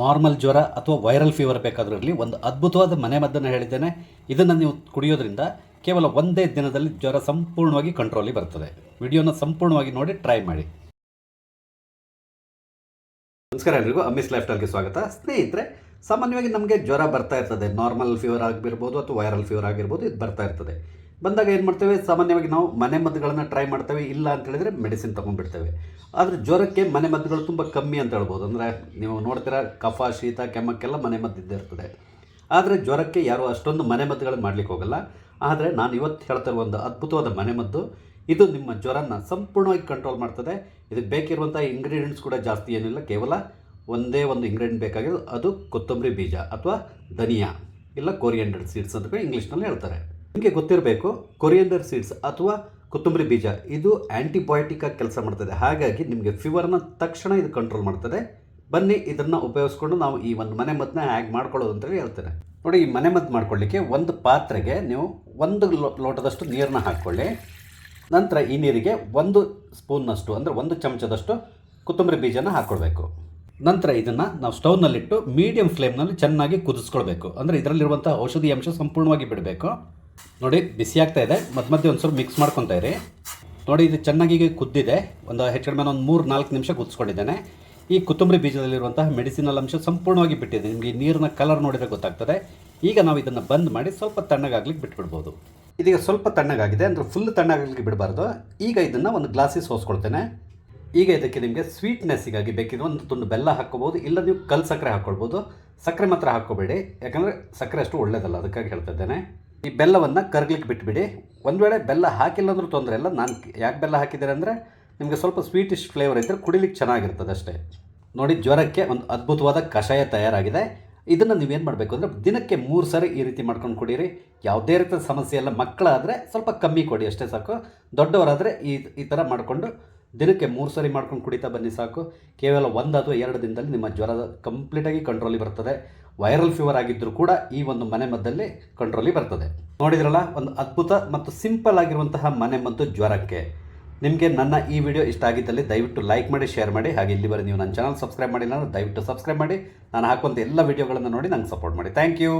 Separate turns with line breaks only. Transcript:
Normal ಜ್ವರ ಅಥವಾ viral fever ಬೇಕಾದರೂ ಇರಲಿ, ಒಂದು ಅದ್ಭುತವಾದ ಮನೆಮದ್ದನ್ನು ಹೇಳಿದ್ದೇನೆ. ಇದನ್ನು ನೀವು ಕುಡಿಯೋದ್ರಿಂದ ಕೇವಲ ಒಂದೇ ದಿನದಲ್ಲಿ ಜ್ವರ ಸಂಪೂರ್ಣವಾಗಿ ಕಂಟ್ರೋಲಿಗೆ ಬರ್ತದೆ. ವಿಡಿಯೋನ ಸಂಪೂರ್ಣವಾಗಿ ನೋಡಿ ಟ್ರೈ ಮಾಡಿ. ನಮಸ್ಕಾರ ಎಲ್ರಿಗೂ ಅಮಿಸ್ ಲೈಫ್ ಸ್ವಾಗತ. ಸ್ನೇಹಿತರೆ, ಸಾಮಾನ್ಯವಾಗಿ ನಮಗೆ ಜ್ವರ ಬರ್ತಾ ಇರ್ತದೆ. ನಾರ್ಮಲ್ ಫೀವರ್ ಆಗಿರ್ಬೋದು ಅಥವಾ ವೈರಲ್ ಫೀವರ್ ಆಗಿರ್ಬೋದು, ಇದು ಬರ್ತಾ ಇರ್ತದೆ. ಬಂದಾಗ ಏನು ಮಾಡ್ತೇವೆ? ಸಾಮಾನ್ಯವಾಗಿ ನಾವು ಮನೆ ಮದ್ದುಗಳನ್ನು ಟ್ರೈ ಮಾಡ್ತೇವೆ. ಇಲ್ಲ ಅಂತ ಹೇಳಿದರೆ ಮೆಡಿಸಿನ್ ತೊಗೊಂಡ್ಬಿಡ್ತೇವೆ. ಆದರೆ ಜ್ವರಕ್ಕೆ ಮನೆ ಮದ್ದುಗಳು ತುಂಬ ಕಮ್ಮಿ ಅಂತ ಹೇಳ್ಬೋದು. ಅಂದರೆ ನೀವು ನೋಡ್ತೀರಾ, ಕಫ, ಶೀತ, ಕೆಮ್ಮಕ್ಕೆಲ್ಲ ಮನೆ ಮದ್ದು ಇದ್ದೇ ಇರ್ತದೆ. ಆದರೆ ಜ್ವರಕ್ಕೆ ಯಾರು ಅಷ್ಟೊಂದು ಮನೆ ಮದ್ದುಗಳು ಮಾಡಲಿಕ್ಕೆ ಹೋಗಲ್ಲ. ಆದರೆ ನಾನು ಇವತ್ತು ಹೇಳ್ತಾ ಒಂದು ಅದ್ಭುತವಾದ ಮನೆಮದ್ದು ಇದು ನಿಮ್ಮ ಜ್ವರನ ಸಂಪೂರ್ಣವಾಗಿ ಕಂಟ್ರೋಲ್ ಮಾಡ್ತದೆ. ಇದಕ್ಕೆ ಬೇಕಿರುವಂಥ ಇಂಗ್ರೀಡಿಯೆಂಟ್ಸ್ ಕೂಡ ಜಾಸ್ತಿ ಏನಿಲ್ಲ. ಕೇವಲ ಒಂದೇ ಒಂದು ಇಂಗ್ರೀಡಿಯೆಂಟ್ ಬೇಕಾಗಿರೋದು. ಅದು ಕೊತ್ತಂಬರಿ ಬೀಜ ಅಥವಾ ಧನಿಯಾ. ಇಲ್ಲ ಕೊರಿಯಂಡರ್ ಸೀಡ್ಸ್ ಅಂತ ಇಂಗ್ಲೀಷ್ನಲ್ಲಿ ಹೇಳ್ತಾರೆ. ನಿಮಗೆ ಗೊತ್ತಿರಬೇಕು ಕೊರಿಯಂಡರ್ ಸೀಡ್ಸ್ ಅಥವಾ ಕೊತ್ತಂಬರಿ ಬೀಜ. ಇದು ಆ್ಯಂಟಿಬಯೋಟಿಕ್ ಆಗಿ ಕೆಲಸ ಮಾಡ್ತದೆ. ಹಾಗಾಗಿ ನಿಮಗೆ ಫೀವರ್ನ ತಕ್ಷಣ ಇದು ಕಂಟ್ರೋಲ್ ಮಾಡ್ತದೆ. ಬನ್ನಿ, ಇದನ್ನು ಉಪಯೋಗಿಸ್ಕೊಂಡು ನಾವು ಈ ಒಂದು ಮನೆ ಮದ್ದನ್ನ ಹ್ಯಾಗ್ ಮಾಡ್ಕೊಳ್ಳೋದು ಅಂತೇಳಿ ಹೇಳ್ತೇನೆ. ನೋಡಿ, ಈ ಮನೆ ಮದ್ದು ಮಾಡ್ಕೊಳ್ಳಿಕ್ಕೆ ಒಂದು ಪಾತ್ರೆಗೆ ನೀವು ಒಂದು ಲೋಟದಷ್ಟು ನೀರನ್ನ ಹಾಕ್ಕೊಳ್ಳಿ. ನಂತರ ಈ ನೀರಿಗೆ ಒಂದು ಸ್ಪೂನ್ನಷ್ಟು ಅಂದರೆ ಒಂದು ಚಮಚದಷ್ಟು ಕೊತ್ತಂಬರಿ ಬೀಜನ ಹಾಕ್ಕೊಳ್ಬೇಕು. ನಂತರ ಇದನ್ನು ನಾವು ಸ್ಟೌವ್ನಲ್ಲಿಟ್ಟು ಮೀಡಿಯಂ ಫ್ಲೇಮ್ನಲ್ಲಿ ಚೆನ್ನಾಗಿ ಕುದಿಸ್ಕೊಳ್ಬೇಕು. ಅಂದರೆ ಇದರಲ್ಲಿರುವಂಥ ಔಷಧಿ ಅಂಶ ಸಂಪೂರ್ಣವಾಗಿ ಬಿಡಬೇಕು. ನೋಡಿ, ಬಿಸಿ ಆಗ್ತಾ ಇದೆ. ಮಧ್ಯ ಮಧ್ಯೆ ಒಂದು ಸ್ವಲ್ಪ ಮಿಕ್ಸ್ ಮಾಡ್ಕೊತಾ ಇರಿ. ನೋಡಿ, ಇದು ಚೆನ್ನಾಗಿ ಕುದ್ದಿದೆ. ಒಂದು ಹೆಚ್ಚು ಕಡಿಮೆ ಒಂದು ಮೂರು, ನಾಲ್ಕು ನಿಮಿಷ ಕುದಿಸ್ಕೊಂಡಿದ್ದೇನೆ. ಈ ಕೊತ್ತಂಬರಿ ಬೀಜದಲ್ಲಿರುವಂತಹ ಮೆಡಿಸಿನಲ್ ಅಂಶ ಸಂಪೂರ್ಣವಾಗಿ ಬಿಟ್ಟಿದೆ. ನಿಮಗೆ ನೀರಿನ ಕಲರ್ ನೋಡಿದರೆ ಗೊತ್ತಾಗ್ತದೆ. ಈಗ ನಾವು ಇದನ್ನು ಬಂದ್ ಮಾಡಿ ಸ್ವಲ್ಪ ತಣ್ಣಗಾಗ್ಲಿಕ್ಕೆ ಬಿಟ್ಬಿಡ್ಬೋದು. ಇದೀಗ ಸ್ವಲ್ಪ ತಣ್ಣಗಾಗಿದೆ. ಅಂದರೆ ಫುಲ್ ತಣ್ಣಗಾಗ್ಲಿಕ್ಕೆ ಬಿಡಬಾರ್ದು. ಈಗ ಇದನ್ನು ಒಂದು ಗ್ಲಾಸಿ ಸೋಸ್ಕೊಳ್ತೇನೆ. ಈಗ ಇದಕ್ಕೆ ನಿಮಗೆ ಸ್ವೀಟ್ನೆಸ್ಸಿಗಾಗಿ ಬೇಕಿದ್ರೆ ಒಂದು ತುಂಡು ಬೆಲ್ಲ ಹಾಕ್ಕೋಬೋದು. ಇಲ್ಲ ನೀವು ಕಲ್ ಸಕ್ಕರೆ ಹಾಕ್ಕೊಳ್ಬೋದು. ಸಕ್ಕರೆ ಮಾತ್ರ ಹಾಕ್ಕೋಬೇಡಿ. ಯಾಕಂದರೆ ಸಕ್ಕರೆ ಅಷ್ಟು ಒಳ್ಳೇದಲ್ಲ, ಅದಕ್ಕಾಗಿ ಹೇಳ್ತಾ ಇದ್ದೇನೆ. ಈ ಬೆಲ್ಲವನ್ನು ಕರ್ಗ್ಲಿಕ್ಕೆ ಬಿಟ್ಬಿಡಿ. ಒಂದು ವೇಳೆ ಬೆಲ್ಲ ಹಾಕಿಲ್ಲ ಅಂದರೂ ತೊಂದರೆ ಇಲ್ಲ. ನಾನು ಯಾಕೆ ಬೆಲ್ಲ ಹಾಕಿದ್ದೀರ ಅಂದರೆ ನಿಮಗೆ ಸ್ವಲ್ಪ ಸ್ವೀಟಿಶ್ ಫ್ಲೇವರ್ ಇದ್ದರೆ ಕುಡಿಲಿಕ್ಕೆ ಚೆನ್ನಾಗಿರ್ತದೆ ಅಷ್ಟೇ. ನೋಡಿ, ಜ್ವರಕ್ಕೆ ಒಂದು ಅದ್ಭುತವಾದ ಕಷಾಯ ತಯಾರಾಗಿದೆ. ಇದನ್ನು ನೀವೇನು ಮಾಡಬೇಕು ಅಂದರೆ ದಿನಕ್ಕೆ ಮೂರು ಸಾರಿ ಈ ರೀತಿ ಮಾಡ್ಕೊಂಡು ಕುಡೀರಿ. ಯಾವುದೇ ರೀತಿಯ ಸಮಸ್ಯೆ ಎಲ್ಲ ಮಕ್ಕಳಾದರೆ ಸ್ವಲ್ಪ ಕಮ್ಮಿ ಕೊಡಿ, ಅಷ್ಟೇ ಸಾಕು. ದೊಡ್ಡವರಾದರೆ ಈ ಈ ಥರ ಮಾಡಿಕೊಂಡು ದಿನಕ್ಕೆ ಮೂರು ಸರಿ ಮಾಡ್ಕೊಂಡು ಕುಡಿತಾ ಬನ್ನಿ ಸಾಕು. ಕೇವಲ ಒಂದು ಅಥವಾ ಎರಡು ದಿನದಲ್ಲಿ ನಿಮ್ಮ ಜ್ವರ ಕಂಪ್ಲೀಟಾಗಿ ಕಂಟ್ರೋಲಿಗೆ ಬರ್ತದೆ. ವೈರಲ್ ಫೀವರ್ ಆಗಿದ್ದರೂ ಕೂಡ ಈ ಒಂದು ಮನೆ ಮದ್ದಲ್ಲಿ ಕಂಟ್ರೋಲಿಗೆ ಬರ್ತದೆ. ನೋಡಿದ್ರಲ್ಲ, ಒಂದು ಅದ್ಭುತ ಮತ್ತು ಸಿಂಪಲ್ ಆಗಿರುವಂತಹ ಮನೆ ಮದ್ದು ಜ್ವರಕ್ಕೆ. ನಿಮಗೆ ನನ್ನ ಈ ವಿಡಿಯೋ ಇಷ್ಟ ಆಗಿದ್ದಲ್ಲಿ ದಯವಿಟ್ಟು ಲೈಕ್ ಮಾಡಿ ಶೇರ್ ಮಾಡಿ. ಹಾಗೆ ಇಲ್ಲಿವರೆಗೆ ನೀವು ನನ್ನ ಚಾನಲ್ ಸಬ್ಸ್ಕ್ರೈಬ್ ಮಾಡಿಲ್ಲ ದಯವಿಟ್ಟು ಸಬ್ಸ್ಕ್ರೈಬ್ ಮಾಡಿ. ನಾನು ಹಾಕುವಂಥ ಎಲ್ಲ ವಿಡಿಯೋಗಳನ್ನು ನೋಡಿ ನಂಗೆ ಸಪೋರ್ಟ್ ಮಾಡಿ. Thank you